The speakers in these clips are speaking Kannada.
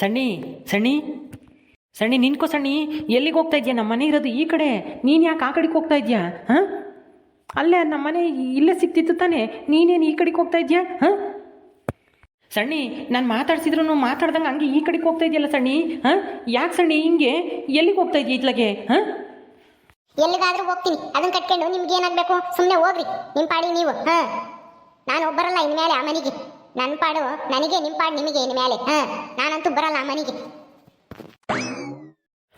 ಸಣ್ಣಿ ಸಣ್ಣಿ ಸಣ್ಣಿ, ನಿನ್ಕೋ ಸಣ್ಣಿ, ಎಲ್ಲಿಗೆ ಹೋಗ್ತಾ ಇದೆಯಾ? ನಮ್ಮ ಮನೆ ಇರೋದು ಈ ಕಡೆ. ನೀನು ಯಾಕೆ ಆ ಕಡೆಗೆ ಹೋಗ್ತಾ ಇದೆಯಾ? ಹಾಂ? ಅಲ್ಲೇ ನಮ್ಮ ಮನೆ ಇಲ್ಲೇ ಸಿಕ್ತಿತ್ತು ತಾನೆ. ನೀನೇನು ಈ ಕಡೆಗೆ ಹೋಗ್ತಾ ಇದೆಯಾ? ಹಾಂ? ಸಣ್ಣಿ, ನಾನು ಮಾತಾಡ್ಸಿದ್ರು ಮಾತಾಡ್ದಂಗೆ ಹಂಗೆ ಈ ಕಡೆಗೆ ಹೋಗ್ತಾ ಇದೆಯಲ್ಲ ಸಣ್ಣಿ? ಹಾಂ? ಯಾಕೆ ಸಣ್ಣಿ ಹಿಂಗೆ? ಎಲ್ಲಿಗೆ ಹೋಗ್ತಾ ಇದೆಯಾ ಇತ್ಲಾಗೆ ಹಾಂ? ಎಲ್ಲಿಗಾದ್ರೂ ಹೋಗ್ತೀನಿ. ಅದನ್ನ ಕಟ್ಕೊಂಡು ನಿಮ್ಗೆ ಏನಾಗಬೇಕು ಸುಮ್ಮನೆ ಹೋಗ್ರಿ. ನಿಮ್ಮ ಪಾಡಿ ನೀವು. ಹಾಂ? ನಾನು ಒಬ್ಬರಲ್ಲ ಇನ್ಮೇಲೆ ಆ ಮನೆಗೆ. ನನ್ನ ಪಾಡು, ನನಗೆ ನಿಮ್ಮ ಪಾಡು, ನಿಮಗೆ ಇನ್ಮೇಲೆ ಹಾ, ನಾನಂತೂ ಬರಲ್ಲ ಮನೆಗೆ.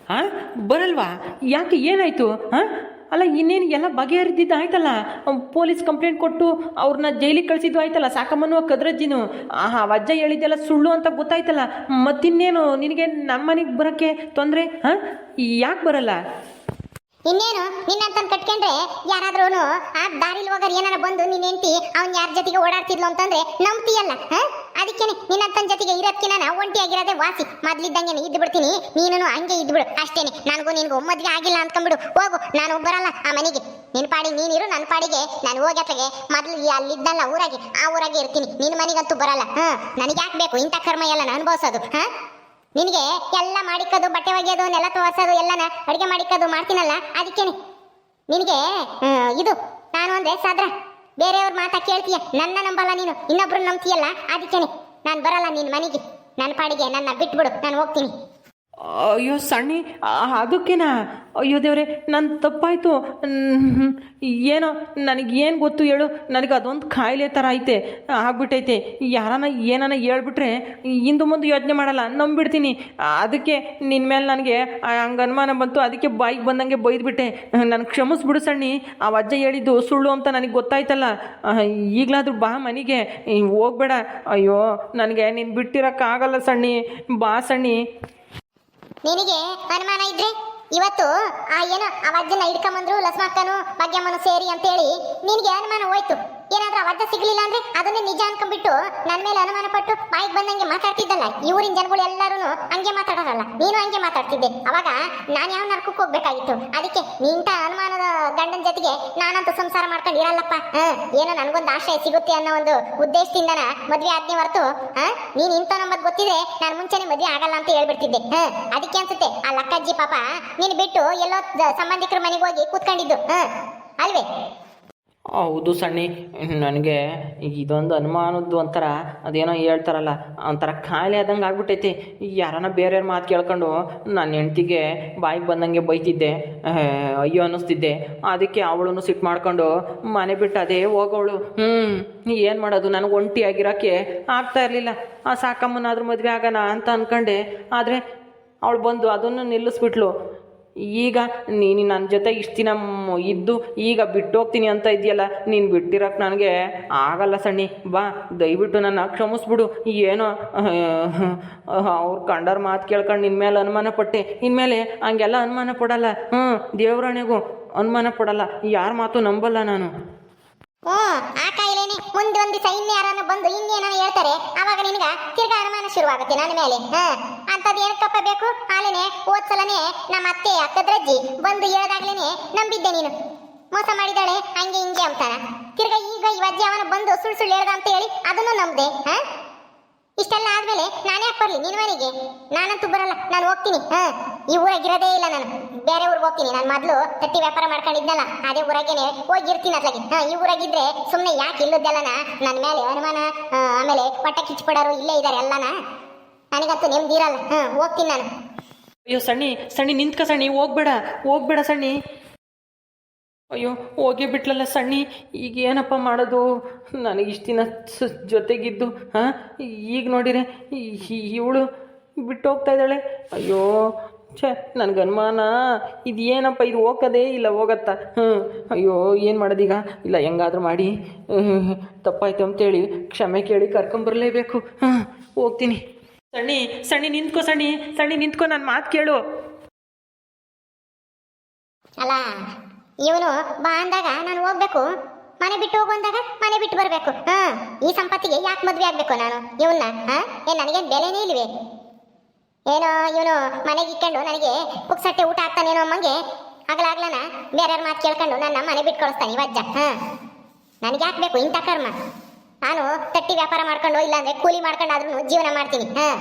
ಹಾಂ? ಬರಲ್ವಾ? ಯಾಕೆ ಏನಾಯಿತು? ಹಾಂ? ಅಲ್ಲ, ಇನ್ನೇನು ಎಲ್ಲ ಬಗೆಹರಿದಿದ್ದು ಆಯ್ತಲ್ಲ? ಪೊಲೀಸ್ ಕಂಪ್ಲೇಂಟ್ ಕೊಟ್ಟು ಅವ್ರನ್ನ ಜೈಲಿಗೆ ಕಳಿಸಿದ್ದು ಆಯ್ತಲ್ಲ, ಸಾಕಮ್ಮನು ಕದ್ರಜ್ಜಿನು. ಆಹಾ, ವಜ್ಜ ಹೇಳಿದ್ದೆಲ್ಲ ಸುಳ್ಳು ಅಂತ ಗೊತ್ತಾಯ್ತಲ್ಲ? ಮತ್ತಿನ್ನೇನು, ನಿನಗೆ ನಮ್ಮ ಮನೆಗೆ ಬರೋಕ್ಕೆ ತೊಂದರೆ? ಹಾಂ? ಯಾಕೆ ಬರಲ್ಲ? ಇನ್ನೇನು ನಿನ್ನಂತ ಕಟ್ಕೊಂಡ್ರೆ ಯಾರಾದ್ರೂ ಆ ದಾರಿಲಿ ಹೋಗೋರು ಏನಾರ ಬಂದು ನಿನ್ನ ಹೆಂಡತಿ ಅವ್ನ್ ಯಾರ ಜೊತೆಗೆ ಓಡಾಡ್ತಿದ್ಲು ಅಂತಂದ್ರೆ ನಂಬ್ತೀಯಲ್ಲ ಅದಕ್ಕೇನೆ ನಿನ್ನಂತನ ಜೊತೆಗೆ ಇರೋದಕ್ಕೆ ನಾನು ಒಂಟಿಯಾಗಿರೋದೇ ವಾಸಿ. ಮೊದ್ಲಿದ್ದಂಗೆ ಇದ್ದು ಬಿಡ್ತೀನಿ ನೀನು ಹಂಗೆ ಇದ್ಬಿಡು ಅಷ್ಟೇನೆ, ನನಗೂ ನಿನ್ಗೂ ಒಮ್ಮದ್ಗೆ ಆಗಿಲ್ಲ ಅಂದ್ಕೊಂಬಿಡು ಹೋಗು, ನಾನು ಬರಲ್ಲ ಆ ಮನೆಗೆ. ನಿನ್ನ ಪಾಡಿಗೆ ನೀನಿರು ನನ್ನ ಪಾಡಿಗೆ. ನಾನು ಹೋಗತ್ಲಾಗೆ ಮೊದ್ಲು ಅಲ್ಲಿದ್ದಲ್ಲ ಊರಾಗೆ, ಆ ಊರಾಗೆ ಇರ್ತೀನಿ. ನಿನ್ನ ಮನೆಗಂತೂ ಬರಲ್ಲ, ಹಾಂ? ನನಗೆ ಯಾಕೆ ಬೇಕು? ಇಂಥ ಕರ್ಮ ಎಲ್ಲ ಅನುಭವಿಸೋದು, ಹಾ? ನಿನಗೆ ಎಲ್ಲ ಮಾಡಿಕ್ಕದು, ಬಟ್ಟೆ ಒಗೆಯೋದು, ನೆಲ ತೋರಿಸೋದು, ಎಲ್ಲನ ಅಡುಗೆ ಮಾಡಿಕ್ಕದು ಮಾಡ್ತೀನಲ್ಲ, ಅದಕ್ಕೇನೆ. ನಿನಗೆ ಇದು, ನಾನು ಅಂದ್ರೆ ಸಾದ್ರ. ಬೇರೆಯವ್ರ ಮಾತಾ ಕೇಳ್ತೀಯ, ನನ್ನ ನಂಬಲ್ಲ ನೀನು ಇನ್ನೊಬ್ರು ನಂಬ್ತೀಯಲ್ಲ, ಅದಕ್ಕೇನೆ. ನಾನು ಬರಲ್ಲ ನಿನ್ನ ಮನೆಗೆ. ನನ್ನ ಪಾಡಿಗೆ ನನ್ನ ಬಿಟ್ಬಿಡು, ನಾನು ಹೋಗ್ತೀನಿ. ಅಯ್ಯೋ ಸಣ್ಣಿ ಅದಕ್ಕೇನ? ಅಯ್ಯೋ ದೇವ್ರೆ ನನ್ನ ತಪ್ಪಾಯಿತು. ಏನೋ ನನಗೆ ಏನು ಗೊತ್ತು ಹೇಳು, ನನಗೆ ಅದೊಂದು ಕಾಯಿಲೆ ಥರ ಐತೆ, ಆಗ್ಬಿಟ್ಟೈತೆ. ಯಾರನ್ನ ಏನಾನ ಹೇಳ್ಬಿಟ್ರೆ ಹಿಂದೆ ಮುಂದೆ ಯೋಚನೆ ಮಾಡಲ್ಲ, ನಂಬಿಡ್ತೀನಿ. ಅದಕ್ಕೆ ನಿನ್ನ ಮೇಲೆ ನನಗೆ ಹಂಗೆ ಅನುಮಾನ ಬಂತು, ಅದಕ್ಕೆ ಬಾಯಿಗೆ ಬಂದಂಗೆ ಬೈದ್ಬಿಟ್ಟೆ. ನನಗೆ ಕ್ಷಮಿಸ್ಬಿಡು ಸಣ್ಣಿ ಆ ಅಜ್ಜ ಹೇಳಿದ್ದು ಸುಳ್ಳು ಅಂತ ನನಗೆ ಗೊತ್ತಾಯ್ತಲ್ಲ. ಈಗಲಾದ್ರೂ ಬಾ ಮನೆಗೆ, ಹೋಗ್ಬೇಡ. ಅಯ್ಯೋ, ನನಗೆ ನೀನು ಬಿಟ್ಟಿರೋಕ್ಕಾಗಲ್ಲ ಸಣ್ಣಿ, ಬಾ ಸಣ್ಣಿ. ನಿನಗೆ ಅನುಮಾನ ಇದ್ರೆ? ಇವತ್ತು ಆ ಏನೋ ಆ ವಜ್ಜನ ಹಿಡ್ಕೊಂಬಂದ್ರು ಲಸ್ಮಕ್ಕನು ಭಾಗ್ಯಮ್ಮನು ಸೇರಿ ಅಂತೇಳಿ ನಿನಗೆ ಅನುಮಾನ ಹೋಯ್ತು. ಏನಾದ್ರೂ ಆ ವಜ್ಜ ಸಿಗ್ಲಿಲ್ಲ ಅಂದ್ರೆ ಅದನ್ನೇ ನಿಜ ಅನ್ಕೊಂಡ್ಬಿಟ್ಟು ನನ್ನ ಮೇಲೆ ಅನುಮಾನ ಪಟ್ಟು ಬಂದಂಗೆ ಮಾತಾಡ್ತಿದ್ದಲ್ಲ ಈ ಊರಿನ ಜನಗಳು ಎಲ್ಲರೂ ಹಂಗೆ ಮಾತಾಡೋರಲ್ಲ, ನೀನು ಹಂಗೆ ಮಾತಾಡ್ತಿದ್ದೆ. ಅವಾಗ ನಾನು ಯಾವ ನರ್ಕಕ್ಕೆ ಹೋಗ್ಬೇಕಾಗಿತ್ತು? ಅದಕ್ಕೆ ನಿಂತ ಅನುಮಾನದ ಗಂಡನ ಜೊತೆಗೆ ನಾನಂತೂ ಸಂಸಾರ ಮಾಡ್ಕೊಂಡು ಇರಲ್ಲಪ್ಪ. ಏನೋ ನನಗೊಂದು ಆಶ್ರಯ ಸಿಗುತ್ತೆ ಅನ್ನೋ ಒಂದು ಉದ್ದೇಶದಿಂದನ ಮದುವೆ ಆದ್ನಿ ಹೊರತು ನೀನು ಇಂಥ ನಂಬರ್ ಗೊತ್ತಿದ್ರೆ ನಾನು ಮುಂಚೆನೆ ಮದುವೆ ಆಗಲ್ಲ ಅಂತ ಹೇಳ್ಬಿಡ್ತಿದ್ದೆ. ಅದಕ್ಕೆ ಅನ್ಸುತ್ತೆ, ಆ ಲಕ್ಕಜ್ಜಿ ಪಾಪ ನೀನು ಬಿಟ್ಟು ಎಲ್ಲೋ ಸಂಬಂಧಿಕರ ಮನೆಗೆ ಹೋಗಿ ಕೂತ್ಕೊಂಡಿದ್ದು. ಅಲ್ವೇ? ಹೌದು ಸಣ್ಣಿ, ನನಗೆ ಇದೊಂದು ಅನುಮಾನದ್ದು ಒಂಥರ, ಅದೇನೋ ಹೇಳ್ತಾರಲ್ಲ, ಒಂಥರ ಖಾಲಿ ಆದಂಗೆ ಆಗ್ಬಿಟ್ಟೈತಿ. ಯಾರನ್ನ ಬೇರೆಯವ್ರ ಮಾತು ಕೇಳ್ಕೊಂಡು ನನ್ನ ಹೆಂಡ್ತಿಗೆ ಬಾಯಿಗೆ ಬಂದಂಗೆ ಬೈತಿದ್ದೆ ಅಯ್ಯೋ ಅನ್ನಿಸ್ತಿದ್ದೆ. ಅದಕ್ಕೆ ಅವಳನ್ನು ಸಿಟ್ಟು ಮಾಡ್ಕೊಂಡು ಮನೆ ಬಿಟ್ಟು ಅದೇ ಹೋಗೋಳು. ಹ್ಞೂ ಏನು ಮಾಡೋದು? ನನಗೆ ಒಂಟಿಯಾಗಿರೋಕ್ಕೆ ಆಗ್ತಾ ಇರಲಿಲ್ಲ. ಆ ಸಾಕಮ್ಮನಾದ್ರೂ ಮದುವೆ ಆಗೋಣ ಅಂತ ಅಂದ್ಕೊಂಡೆ ಆದರೆ ಅವಳು ಬಂದು ಅದನ್ನು ನಿಲ್ಲಿಸ್ಬಿಟ್ಲು. ಈಗ ನೀನು ನನ್ನ ಜೊತೆ ಇಷ್ಟು ದಿನ ಇದ್ದು ಈಗ ಬಿಟ್ಟು ಹೋಗ್ತೀನಿ ಅಂತ ಇದೆಯಲ್ಲ ನೀನು ಬಿಟ್ಟಿರೋಕ್ಕೆ ನನಗೆ ಆಗಲ್ಲ ಸಣ್ಣಿ. ಬಾ, ದಯವಿಟ್ಟು ನನ್ನ ಕ್ಷಮಿಸ್ಬಿಡು. ಏನೋ ಅವ್ರು ಕಂಡರ ಮಾತು ಕೇಳ್ಕೊಂಡು ನಿನ್ನ ಮೇಲೆ ಅನುಮಾನ ಪಟ್ಟೆ. ಇನ್ಮೇಲೆ ಹಂಗೆಲ್ಲ ಅನುಮಾನ ಪಡಲ್ಲ. ಹ್ಞೂ ದೇವರಾಣೆಗೂ ಅನುಮಾನ ಪಡಲ್ಲ. ಯಾರ ಮಾತು ನಂಬಲ್ಲ ನಾನು. ಹ್ಞೂ, ಆ ಕಾಯಿಲೆನೆ. ಮುಂದೆ ಒಂದು ದಿವಸ ಬಂದು ಇನ್ನೇನೋ ಹೇಳ್ತಾರೆ ಅವಾಗ ನಿನಗ ತಿರ್ಗಾ ಅನುಮಾನ ಶುರುವಾಗುತ್ತೆ ನನ್ನ ಮೇಲೆ. ಹ ಅಂತದ್ ಏನಕ್ಕಪ್ಪ ಬೇಕು? ಆಲೇನೆ ಹೋದ್ ಸಲನೇ ನಮ್ಮ ಅತ್ತೆ ಅಕ್ಕದ್ರಜ್ಜಿ ಬಂದು ಹೇಳ್ದಾಗ್ಲೇನೆ ನಂಬಿದ್ದೆ ನೀನು. ಮೋಸ ಮಾಡಿದಾಳೆ ಹಂಗೆ ಹಿಂಗೆ ಅಂತಾನ. ತಿರ್ಗಾ ಈಗ ಈ ಅಜ್ಜಿ ಬಂದು ಸುಳ್ಳು ಸುಳ್ಳು ಹೇಳ್ದ ಅಂತ ಹೇಳಿ ಅದನ್ನು ನಂಬ್ದೆ ಹ ಇಷ್ಟೆಲ್ಲ ಆದ್ಮೇಲೆ ನಾನೇ ಬರ್ಲಿ ನಿನ್ ಮನೆಗೆ. ನಾನಂತೂ ಬರಲ್ಲ, ನಾನು ಹೋಗ್ತೀನಿ ಹ ಈ ಊರಾಗಿರೋದೇ ಇಲ್ಲ ನಾನು. ಬೇರೆ ಊರಿಗೆ ಹೋಗ್ತೀನಿ. ನಾನು ಮೊದಲು ತಟ್ಟಿ ವ್ಯಾಪಾರ ಮಾಡ್ಕೊಂಡಿದ್ನಲ್ಲ, ಅದೇ ಊರಾಗೇನೆ ಹೋಗಿರ್ತೀನಿ ಹ, ಈ ಊರಾಗಿದ್ರೆ ಸುಮ್ಮನೆ ಯಾಕೆ ಇಲ್ಲದ್ದೆಲ್ಲನ ನನ್ನ ಮೇಲೆ ಅನುಮಾನ ಆಮೇಲೆ ಹೊಟ್ಟೆ ಕಿಚ್ಚಿಪಡೋರು ಇಲ್ಲೇ ಇದ್ದಾರೆ ಎಲ್ಲನ? ನನಗಂತೂ ನೆಮ್ಮದಿ ಇರಲ್ಲ. ಹಾಂ, ಹೋಗ್ತೀನಿ ನಾನು. ಅಯ್ಯೋ, ಸಣ್ಣಿ ಸಣ್ಣಿ, ನಿಂತ್ಕ ಸಣ್ಣಿ, ಹೋಗ್ಬೇಡ ಹೋಗ್ಬೇಡ ಸಣ್ಣಿ. ಅಯ್ಯೋ, ಹೋಗಿ ಬಿಟ್ಲಲ್ಲ ಸಣ್ಣಿ, ಈಗ ಏನಪ್ಪ ಮಾಡೋದು? ನನಗೆ ಇಷ್ಟಿನ ದಿನ ಜೊತೆಗಿದ್ದು, ಹಾಂ, ಈಗ ನೋಡಿರೆ ಇವಳು ಬಿಟ್ಟು ಹೋಗ್ತಾ ಇದ್ದಾಳೆ. ಅಯ್ಯೋ ಛೇ ನನಗೆ ಅನುಮಾನ ಇದು ಏನಪ್ಪ ಇದು ಹೋಗೋದೇ ಇಲ್ಲ, ಹೋಗತ್ತಾ. ಹ್ಞೂ ಅಯ್ಯೋ, ಏನು ಮಾಡೋದೀಗ? ಇಲ್ಲ, ಹೆಂಗಾದ್ರೂ ಮಾಡಿ. ತಪ್ಪಾಯ್ತು ಅಂತೇಳಿ ಕ್ಷಮೆ ಕೇಳಿ ಕರ್ಕೊಂಬರ್ಲೇಬೇಕು ಹಾಂ ಹೋಗ್ತೀನಿ. ಸಣ್ಣಿ ಸಣ್ಣಿ, ನಿಂತ್ಕೊ ಸಣ್ಣಿ ಸಣ್ಣಿ, ನಿಂತ್ಕೊ ನನ್ನ ಮಾತು ಕೇಳು. ಅಲ್ಲ, ಇವನು ಬಾ ಅಂದಾಗ ನಾನು ಹೋಗ್ಬೇಕು. ಮನೆ ಬಿಟ್ಟು ಹೋಗು ಅಂದಾಗ ಮನೆ ಬಿಟ್ಟು ಬರಬೇಕು. ಹಾ ಈ ಸಂಪತ್ತಿಗೆ ಯಾಕೆ ಮದುವೆ ಆಗ್ಬೇಕು ನಾನು, ಇವನ್ನ? ಹಾ? ಏನ್ ಬೆಲೆನೇ ಇಲ್ವೇ? ಏನೋ ಇವನು ಮನೆಗೆ ಇಕ್ಕೊಂಡು ನನಗೆ ಪುಕ್ಸಟ್ಟೆ ಊಟ ಆಗ್ತಾನೇನೋ ಅಮ್ಮಂಗೆ. ಆಗ್ಲಾಗ್ಲನ ಬೇರೆಯವ್ರ ಮಾತು ಕೇಳ್ಕೊಂಡು ನನ್ನ ಮನೆ ಬಿಟ್ಟು ಕಳಿಸ್ತಾನೆ ಇವಜ್ಜ. ಹಾಂ. ನನಗೆ ಯಾಕೆ ಬೇಕು ಇಂಥ ಕರ್ಮ? ನಾನು ತಟ್ಟಿ ವ್ಯಾಪಾರ ಮಾಡ್ಕೊಂಡು ಇಲ್ಲಾಂದ್ರೆ ಕೂಲಿ ಮಾಡ್ಕೊಂಡು ಆದ್ರೂ ಜೀವನ ಮಾಡ್ತೀನಿ. ಹಾಂ.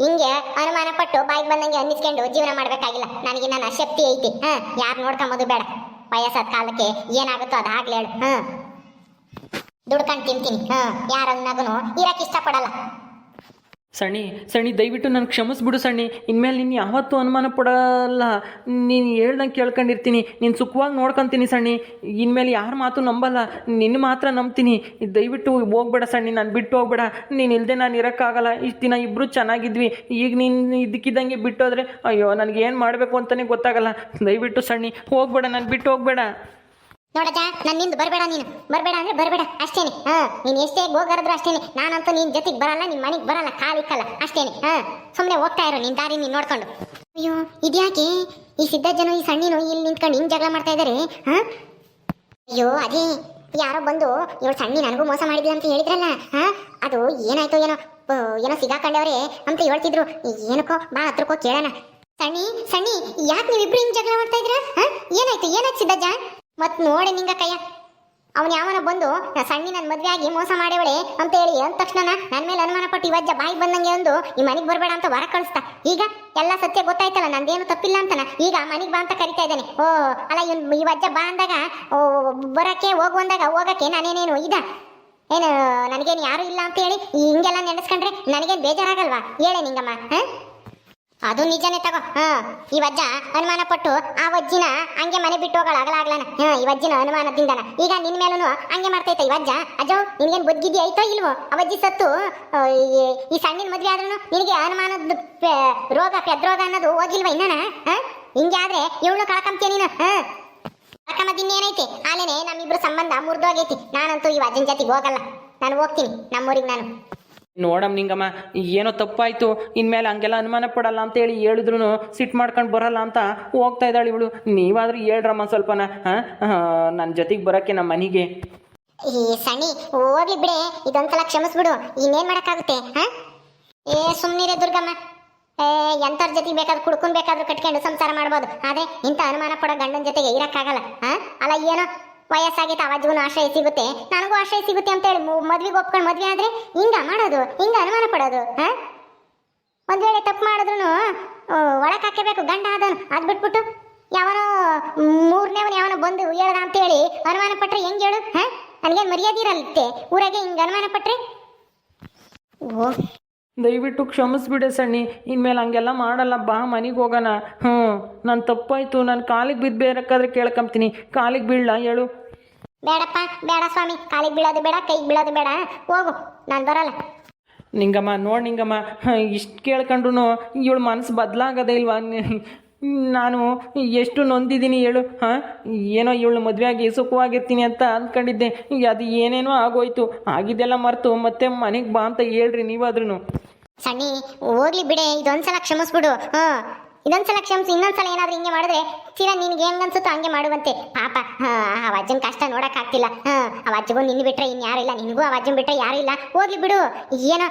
ಹಿಂಗೆ ಅನುಮಾನ ಪಟ್ಟು ಬಾಯಿಗೆ ಬಂದಂಗೆ ಅನ್ನಿಸ್ಕೊಂಡು ಜೀವನ ಮಾಡಬೇಕಾಗಿಲ್ಲ. ನನಗೆ ನನ್ನ ಶಕ್ತಿ ಐತಿ. ಹಾಂ. ಯಾರು ನೋಡ್ಕೊಂಬೋದು ಬೇಡ. ವಯಸ್ಸಾದ ಕಾಲಕ್ಕೆ ಏನಾಗುತ್ತೋ ಅದು ಆಗ್ಲೇಳು ಹಾ. ದುಡ್ಕೊಂಡು ತಿಂತೀನಿ. ಹಾ. ಯಾರನ್ನಾಗೂ ಇರಕ್ಕೆ ಇಷ್ಟಪಡಲ್ಲ. ಸಣ್ಣಿ ಸಣ್ಣಿ ದಯವಿಟ್ಟು ನಾನು ಕ್ಷಮಿಸ್ಬಿಡು ಸಣ್ಣಿ ಇನ್ಮೇಲೆ ನೀನು ಯಾವತ್ತೂ ಅನುಮಾನ ಪಡಲ್ಲ. ನೀನು ಹೇಳ್ದಂಗೆ ಕೇಳ್ಕೊಂಡಿರ್ತೀನಿ. ನೀನು ಸುಖವಾಗಿ ನೋಡ್ಕೊತೀನಿ ಸಣ್ಣಿ ಇನ್ಮೇಲೆ ಯಾರ ಮಾತು ನಂಬಲ್ಲ. ನಿನ್ನ ಮಾತ್ರ ನಂಬ್ತೀನಿ. ದಯವಿಟ್ಟು ಹೋಗ್ಬೇಡ ಸಣ್ಣಿ ನಾನು ಬಿಟ್ಟು ಹೋಗ್ಬೇಡ. ನೀನು ಇಲ್ಲದೆ ನಾನು ಇರೋಕ್ಕಾಗಲ್ಲ. ಇಷ್ಟು ದಿನ ಇಬ್ಬರು ಚೆನ್ನಾಗಿದ್ವಿ. ಈಗ ನೀನು ಇದಕ್ಕಿದ್ದಂಗೆ ಬಿಟ್ಟೋದ್ರೆ, ಅಯ್ಯೋ ನನಗೆ ಏನು ಮಾಡಬೇಕು ಅಂತಲೇ ಗೊತ್ತಾಗಲ್ಲ. ದಯವಿಟ್ಟು ಸಣ್ಣಿ ಹೋಗ್ಬೇಡ, ನಾನು ಬಿಟ್ಟು ಹೋಗ್ಬೇಡ. ನೋಡಜ ನಿಂದು ಬರಬೇಡ ನೀನು. ಬರಬೇಡ ಅಂದ್ರೆ ಬರಬೇಡ, ಅಷ್ಟೇನೆ. ಹಾ, ನೀನು ಎಷ್ಟೇ ಗೋಗರದ್ರು ಅಷ್ಟೇನೆ. ನಾನಂತೂ ನಿನ್ ಜೊತೆಗೆ ಬರಲ್ಲ, ನಿನ್ ಮನೆಗೆ ಬರಲ್ಲ ಕಾಲಿಕ್ಕಲ್ಲ ಅಷ್ಟೇನೆ. ಹಾ, ಸುಮ್ನೆ ಹೋಗ್ತಾ ಇರೋ, ನಿನ್ ದಾರಿ ನೀನ್ ನೋಡ್ಕೊಂಡು. ಅಯ್ಯೋ, ಇದ್ಯಾಕೆ? ಈ ಸಿದ್ದಜ್ಜನು, ಈ ಸಣ್ಣಿನು ಇಲ್ಲಿ ನಿಂತ್ಕೊಂಡು ಹಿಂಗ್ ಜಗಳ ಮಾಡ್ತಾ ಇದಾರೆ, ಹಾ? ಅಯ್ಯೋ, ಅದೇ, ಯಾರೋ ಬಂದು, ಇವಳು ಸಣ್ಣಿ, ನನಗೂ ಮೋಸ ಮಾಡಿದ್ಲು ಅಂತ ಹೇಳಿದ್ರಲ್ಲ, ಹಾ? ಅದು ಏನಾಯ್ತು ಏನೋ ಏನೋ ಸಿಗಾಕೊಂಡವ್ರೆ ಅಂತ ಹೇಳ್ತಿದ್ರು. ಏನಕ್ಕೋ ಬಾ ಹತ್ರಕ್ಕೋ ಕೇಳೋಣ. ಸಣ್ಣಿ ಸಣ್ಣಿ, ಯಾಕೆ ನೀವಿಬ್ರು ಹಿಂಗ್ ಜಗಳ ಮಾಡ್ತಾ ಇದ್ರ ಹಾ? ಏನಾಯ್ತು ಏನಾಯ್ತು ಸಿದ್ದಜ್ಜ? ಮತ್ ನೋಡಿ ನಿಂಗ ಕಯ್ಯ ಅವನು ಯಾವನ ಬಂದು, ನಾ ಸಣ್ಣಿ ನನ್ನ ಮದ್ವೆ ಆಗಿ ಮೋಸ ಮಾಡ್ಯವಳೆ ಅಂತ ಹೇಳಿ ಅಂದ ತಕ್ಷಣ ನನ್ನ ಮೇಲೆ ಅನುಮಾನ ಪಟ್ಟು ಇವಜ್ಜ ಬಾಯಿಗೆ ಬಂದಂಗೆ ಒಂದು ಈ ಮನೆಗೆ ಬರಬೇಡ ಅಂತ ಹೊರ ಕಳಿಸ್ತಾ. ಈಗ ಎಲ್ಲ ಸತ್ಯ ಗೊತ್ತಾಯ್ತಲ್ಲ, ನಂದೇನು ತಪ್ಪಿಲ್ಲ ಅಂತನ. ಈಗ ಮನೆಗೆ ಬಾ ಅಂತ ಕರಿತಾ ಇದ್ದಾನೆ. ಓ, ಅಲ್ಲ ಈ ಇವಜ್ಜ ಬಾ ಅಂದಾಗ, ಓ, ಬರಕ್ಕೆ, ಹೋಗು ಅಂದಾಗ, ಹೋಗಕ್ಕೆ ನಾನೇನೇನು ಇದ? ಏನು, ನನಗೇನು ಯಾರು ಇಲ್ಲ ಅಂತ ಹೇಳಿ ಹಿಂಗೆಲ್ಲ ನೆನೆಸ್ಕೊಂಡ್ರೆ ನನಗೇನು ಬೇಜಾರಾಗಲ್ವಾ? ಹೇಳೇ ನಿಂಗಮ್ಮ, ಹಾ? ಅದು ನಿಜನೇ ತಗೋ. ಹಾ, ಈ ವಜ್ಜ ಅನುಮಾನ ಪಟ್ಟು ಆ ವಜ್ಜಿನ ಹಂಗೆ ಮನೆ ಬಿಟ್ಟು ಹೋಗಲ್ಲ ಆಗಲಾಗ್ಲಾನ ಹಾ, ಈ ವಜ್ಜಿನ ಅನುಮಾನದಿಂದನ. ಈಗ ನಿನ್ ಮೇಲೂ ಹಂಗೆ ಮಾಡ್ತೈತೆ ಈ ವಜ್ಜ. ಅಜೋ ನಿನ್ಗೇನ್ ಬುದ್ಧಿದ್ದಿ ಐತೋ ಇಲ್ವೋ? ಅವಜ್ಜಿ ವಜ್ಜಿ ಸತ್ತು ಈ- ಸಣ್ಣಿನ ಮದ್ವೆ ಆದ್ರೂ ನಿನಗೆ ಅನುಮಾನದ ರೋಗ, ಪೆದ್ರೋಗ ಅನ್ನೋದು ಹೋಗಿಲ್ವಾ ಇನ್ನನ? ಹಾ, ಹಿಂಗೆ ಆದ್ರೆ ಇವಳು ಕಳ್ಕೊಂತೀಯ ನೀನು? ಹಾ. ಕಳ್ಕೊಂಬದಿನ್ನೇನೈತಿ ಆಲೇನೆ ನಮ್ಮಿಬ್ರು ಸಂಬಂಧ ಮುರಿದೋಗೈತಿ. ನಾನಂತೂ ಈ ವಜ್ಜನ ಜೊತೆಗೆ ಹೋಗಲ್ಲ. ನಾನು ಹೋಗ್ತೀನಿ ನಮ್ಮೂರಿಗೆ ನಾನು. ನೋಡಮ್ ನಿಂಗಮ್ಮ, ಏನೋ ತಪ್ಪಾಯ್ತು, ಇನ್ಮೇಲೆ ಹಂಗೆಲ್ಲ ಅನುಮಾನ ಪಡಲ್ಲ ಅಂತೇಳಿ ಹೇಳಿದ್ರು ಸಿಟ್ಟು ಮಾಡ್ಕೊಂಡು ಬರಲ್ಲ ಅಂತ ಹೋಗ್ತಾ ಇದ್ದಾಳೆ ಇವಳು. ನೀವಾದ್ರೂ ಹೇಳ್ರಮ್ಮ ಸ್ವಲ್ಪನ ನನ್ನ ಜೊತೆಗೆ ಬರೋಕ್ಕೆ ನಮ್ಮ ಮನೆಗೆ. ಈ ಸಣಿ, ಹೋಗ್ಲಿ ಬಿಡೆ, ಇದೊಂದ್ಸಲ ಕ್ಷಮಿಸ್ಬಿಡು, ಇನ್ನೇನ್ ಮಾಡಕ್ಕಾಗುತ್ತೆ, ಹಾ? ಏ ಸುಮ್ಮನಿರೆ ದುರ್ಗಮ್ಮ. ಏ ಎಂತವ್ರ ಜೊತೆಗೆ ಬೇಕಾದ್ರೂ ಕುಡ್ಕೊಂಡ್ ಬೇಕಾದ್ರೂ ಕಟ್ಕೊಂಡು ಸಂಸಾರ ಮಾಡ್ಬೋದು, ಆದ್ರೆ ಇಂಥ ಅನುಮಾನ ಪಡೋ ಗಂಡನ ಜೊತೆಗೆ ಇರಕ್ಕಾಗಲ್ಲ, ಹಾ? ಅಲ್ಲ, ಏನೋ ವಯಸ್ಸಾಗಿತ್ತು ಅವಾಜಿಗೂ ಆಶ್ರಯ ಸಿಗುತ್ತೆ, ನನಗೂ ಆಶ್ರಯ ಸಿಗುತ್ತೆ ಅಂತ ಹೇಳಿ ಮದ್ವೆಗೆ ಒಪ್ಕೊಂಡು ಮದ್ವೆ ಆದ್ರೆ ಹಿಂಗ ಮಾಡೋದು, ಹಿಂಗ ಅನುಮಾನ ಪಡೋದು, ಹಾ? ಒಂದ್ ವೇಳೆ ತಪ್ಪು ಮಾಡಿದ್ರು ಒಳಕ್ ಹಾಕಬೇಕು ಗಂಡ ಅದನ್ನು ಅದ್ ಬಿಟ್ಬಿಟ್ಟು ಯಾವನೋ ಮೂರನೇವನ್ ಯಾವನೋ ಬಂದು ಹೇಳ್ದ ಅಂತೇಳಿ ಅನುಮಾನ ಪಟ್ರೆ ಹೆಂಗ್ ಹೇಳು, ಹಾ? ನನಗೇನು ಮರ್ಯಾದೆ ಇರಲ್ಲತ್ತೆ ಊರಾಗೆ ಹಿಂಗೆ ಅನುಮಾನ ಪಟ್ರೆ? ಓ ದಯವಿಟ್ಟು ಕ್ಷಮಿಸ್ಬಿಡೆ ಸಣ್ಣಿ. ಇನ್ಮೇಲೆ ಹಂಗೆಲ್ಲ ಮಾಡಲ್ಲ. ಬಾ ಮನೆಗೆ ಹೋಗೋಣ. ಹ್ಞೂ ನನ್ನ ತಪ್ಪಾಯ್ತು. ನಾನು ಕಾಲಿಗೆ ಬಿದ್ದು ಬೇರಕ್ಕಾದ್ರೆ ಕೇಳ್ಕೊಂತೀನಿ ಕಾಲಿಗೆ ಬೀಳಲ್ಲ ಹೇಳು. ಬೇಡಪ್ಪ. ಬೇಡ ಸ್ವಾಮಿ. ಕಾಲಿಗೆ ಬೀಳೋದು ಬೇಡ ಕೈಗೆ ಬೀಳೋದು ಬೇಡ. ಹೋಗು. ನಾನು ಬರಲ್ಲ. ನಿಂಗಮ್ಮ ನೋಡಿ ನಿಂಗಮ್ಮ. ಇಷ್ಟು ಕೇಳ್ಕೊಂಡ್ರು ಇವಳು ಮನಸ್ಸು ಬದಲಾಗದೇ ಇಲ್ವಾ? ನಾನು ಎಷ್ಟು ನೊಂದಿದ್ದೀನಿ ಹೇಳು, ಹಾಂ? ಏನೋ ಇವಳು ಮದುವೆಯಾಗಿ ಸುಖವಾಗಿರ್ತೀನಿ ಅಂತ ಅಂದ್ಕೊಂಡಿದ್ದೆ ಅದು ಏನೇನೋ ಆಗೋಯ್ತು. ಆಗಿದ್ದೆಲ್ಲ ಮರೆತು, ಮತ್ತೆ ಮನೆಗೆ ಬಾ ಅಂತ ಹೇಳ್ರಿ ನೀವಾದ್ರೂ ಸಣ್ಣಿ, ಹೋಗ್ಲಿ ಬಿಡೆ, ಇದೊಂದ್ಸಲ ಕ್ಷಮಿಸ್ಬಿಡು, ಹಾ? ಇದೊಂದ್ಸಲ ಕ್ಷಮಿಸಿ, ಇನ್ನೊಂದ್ಸಲ ಏನಾದ್ರೂ ಹಿಂಗೆ ಮಾಡಿದ್ರೆ ಚಿರ ನಿನ್ಗೆ ಹೆಂಗ್ ಅನ್ಸುತ್ತೋ ಹಂಗೆ ಮಾಡುವಂತೆ. ಪಾಪ ಆ ಅಜ್ಜನ ಕಷ್ಟ ನೋಡಕ್ ಆಗ್ತಿಲ್ಲ ಆ ಅಜ್ಜಗೂ ನಿನ್ನ ಬಿಟ್ರೆ ಇನ್ ಇಲ್ಲ ನಿನಗೂ ಆ ಅಜ್ಜನ್ ಬಿಟ್ರೆ ಯಾರು ಇಲ್ಲ. ಹೋಗ್ಲಿ ಬಿಡು. ಏನೋ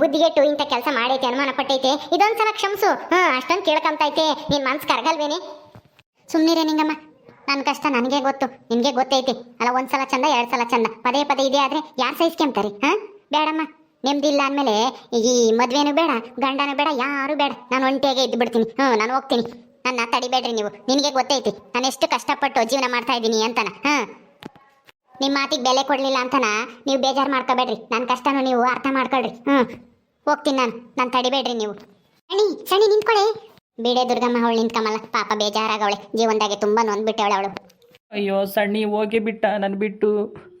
ಬುದ್ಧಿಗೆಟ್ಟು ಇಂಥ ಕೆಲಸ ಮಾಡೈತೆ, ಅನುಮಾನ ಪಟ್ಟೈತೆ. ಇದೊಂದ್ಸಲ ಕ್ಷಮಿಸು. ಹಾ, ಅಷ್ಟೊಂದು ಕೇಳ್ಕೊಂತೈತೆ. ನಿನ್ ಮನ್ಸು ಕರ್ಗಲ್ವೇನೆ? ಸುಮ್ಮನಿರೆ ನಿಂಗಮ್ಮ. ನನ್ನ ಕಷ್ಟ ನನಗೆ ಗೊತ್ತು, ನಿನಗೆ ಗೊತ್ತೈತಿ. ಅಲ್ಲ, ಒಂದ್ಸಲ ಚಂದ ಎರಡ್ ಸಲ ಚಂದ. ಪದೇ ಪದೇ ಇದೇ ಆದ್ರೆ ಯಾರು ಸಹಿಸ್ಕೊಂತಾರೆ ಹಾ? ಬೇಡಮ್ಮ ನೆಮ್ಮದಿ ಇಲ್ಲ ಅಂದಮೇಲೆ ಈ ಮದ್ವೆನೂ ಬೇಡ, ಗಂಡನೂ ಬೇಡ, ಯಾರು ಬೇಡ. ನಾನು ಒಂಟಿಯಾಗೆ ಇದ್ದು ಬಿಡ್ತೀನಿ. ಹ್ಞೂ ನಾನು ಹೋಗ್ತೀನಿ. ನನ್ನ ತಡಿಬೇಡ್ರಿ ನೀವು. ನಿನಗೆ ಗೊತ್ತೈತಿ. ನಾನು ಎಷ್ಟು ಕಷ್ಟಪಟ್ಟು ಜೀವನ ಮಾಡ್ತಾ ಇದ್ದೀನಿ ಅಂತನ. ಹಾಂ ನಿಮ್ಮ ಮಾತಿಗೆ ಬೆಲೆ ಕೊಡಲಿಲ್ಲ ಅಂತನ, ನೀವು ಬೇಜಾರು ಮಾಡ್ಕೋಬೇಡ್ರಿ. ನನ್ನ ಕಷ್ಟನೂ ನೀವು ಅರ್ಥ ಮಾಡ್ಕೊಳ್ರಿ. ಹ್ಞೂ ಹೋಗ್ತೀನಿ ನಾನು. ನಾನು ತಡಿಬೇಡ್ರಿ ನೀವು. ಸಣಿ ಸಣಿ ನಿಂತ್ಕೊಳ್ಳಿ ಬಿಡೆ ದುರ್ಗಮ್ಮ ಅವಳು ನಿಂತ್ಕಮಲ್ಲ. ಪಾಪ ಬೇಜಾರಾಗವಳೆ. ಜೀವನದಾಗೆ ತುಂಬ ನೊಂದ್ಬಿಟ್ಟವಳೆ ಅವಳು. ಅಯ್ಯೋ ಸಣ್ಣಿ ಹೋಗಿ ಬಿಟ್ಟ. ನಾನು ಬಿಟ್ಟು.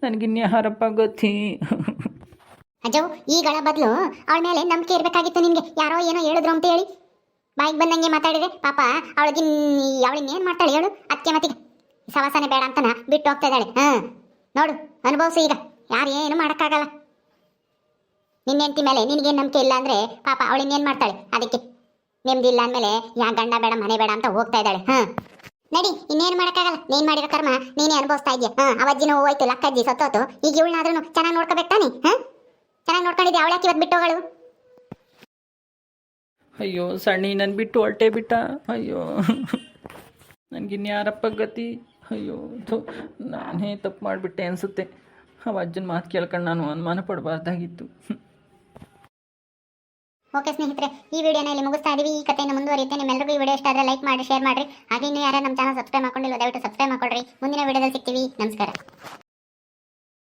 ನನಗಿನ್ಯಾರಪ್ಪ ಗೊತ್ತಿ? ಅಜ್ಜು, ಈಗಳ ಬದಲು ಅವಳ ಮೇಲೆ ನಂಬಿಕೆ ಇರಬೇಕಾಗಿತ್ತು ನಿಮಗೆ ಯಾರೋ ಏನೋ ಹೇಳಿದ್ರು ಅಂತ ಹೇಳಿ. ಬಾಯಿಗೆ ಬಂದಂಗೆ ಮಾತಾಡಿದ್ರೆ ಪಾಪ, ಅವಳಿಗೆ ಏನು ಮಾಡ್ತಾಳೆ ಹೇಳು? ಅದಕ್ಕೆ ಮತ್ತಿಗೆ. ಸವಾಸನೆ ಬೇಡ ಅಂತನ ಬಿಟ್ಟು ಹೋಗ್ತಾ ಇದ್ದಾಳೆ. ಹಾ, ನೋಡು, ಅನುಭವಿಸು ಈಗ. ಯಾರು ಏನು ಮಾಡೋಕ್ಕಾಗಲ್ಲ. ನಿನ್ನ ಹೆಂಡತಿ ಮೇಲೆ ನಿನಗೇನು ನಂಬಿಕೆ ಇಲ್ಲ ಅಂದ್ರೆ ಪಾಪ ಅವಳಿನ್ನೇನು ಮಾಡ್ತಾಳೆ? ಅದಕ್ಕೆ. ನೆಮ್ಮದಿ ಇಲ್ಲ ಅಂದಮೇಲೆ, ಯಾ ಗಂಡ ಬೇಡ, ಮನೆ ಬೇಡ ಅಂತ ಹೋಗ್ತಾ ಇದ್ದಾಳೆ. ಹಾ. ನಡಿ, ಇನ್ನೇನು ಮಾಡೋಕ್ಕಾಗಲ್ಲ. ನೀನ್ ಮಾಡಿರೋ ಕರ್ಮ ನೀನೇ ಅನುಭವಿಸ್ತಾ ಇದೆಯಾ ಹಾಂ ಅವಜ್ಜಿನೂ ಹೋಯ್ತು ಲಕ್ಕಜ್ಜಿ ಸತ್ತೋತು. ಈಗ ಇವಳನ್ನಾದ್ರೂ ಚೆನ್ನಾಗಿ ನೋಡ್ಕೋಬೇಕು ತಾನೆ? ಹಾ? ಚೆನ್ನಾಗಿ ನೋಡ್ಕೊಂಡಿದ್ದೆ ಅವಳ್ಯಾಕೆ ಇವತ್ತು ಬಿಟ್ಟು ಹೋಗಳು? ಅಯ್ಯೋ ಸಣ್ಣಿ ನನ್ನ ಬಿಟ್ಟು ಹೊರಟೆ ಬಿಟ್ಟ. ಅಯ್ಯೋ. ನನಗಿನ್ಯಾರಪ್ಪ ಗತಿ? ಅಯ್ಯೋ ಥೋ. ನಾನೇ ತಪ್ಪು ಮಾಡಿಬಿಟ್ಟೆ ಅನಿಸುತ್ತೆ. ಅವ ಅಜ್ಜನ ಮಾತು ಕೇಳ್ಕೊಂಡು ನಾನು ಅನುಮಾನ ಪಡಬಾರ್ದಾಗಿತ್ತು. ಓಕೆ ಸ್ನೇಹಿತರೆ ಈ ವಿಡಿಯೋನ ಇಲ್ಲಿ ಮುಗಿಸ್ತಾ ಇದೀವಿ. ಈ ಕಥೆಯನ್ನು ಮುಂದುವರಿಯುತ್ತೆ. ನಿಮ್ಮೆಲ್ಲರಿಗೂ ಈ ವಿಡಿಯೋ ಇಷ್ಟ ಆದರೆ ಲೈಕ್ ಮಾಡಿ ಶೇರ್ ಮಾಡಿ ಹಾಗೆ ಇನ್ನೂ ಯಾರು ನಮ್ಮ ಚಾನಲ್ ಸಬ್ಸ್ಕ್ರೈಬ್ ಮಾಡ್ಕೊಂಡಿಲ್ಲ ದಯವಿಟ್ಟು ಸಬ್ಸ್ಕ್ರೈಬ್ ಮಾಡ್ಕೊಳ್ರಿ. ಮುಂದಿನ ವಿಡಿಯೋದಲ್ಲಿ ಸಿಗ್ತೀವಿ. ನಮಸ್ಕಾರ.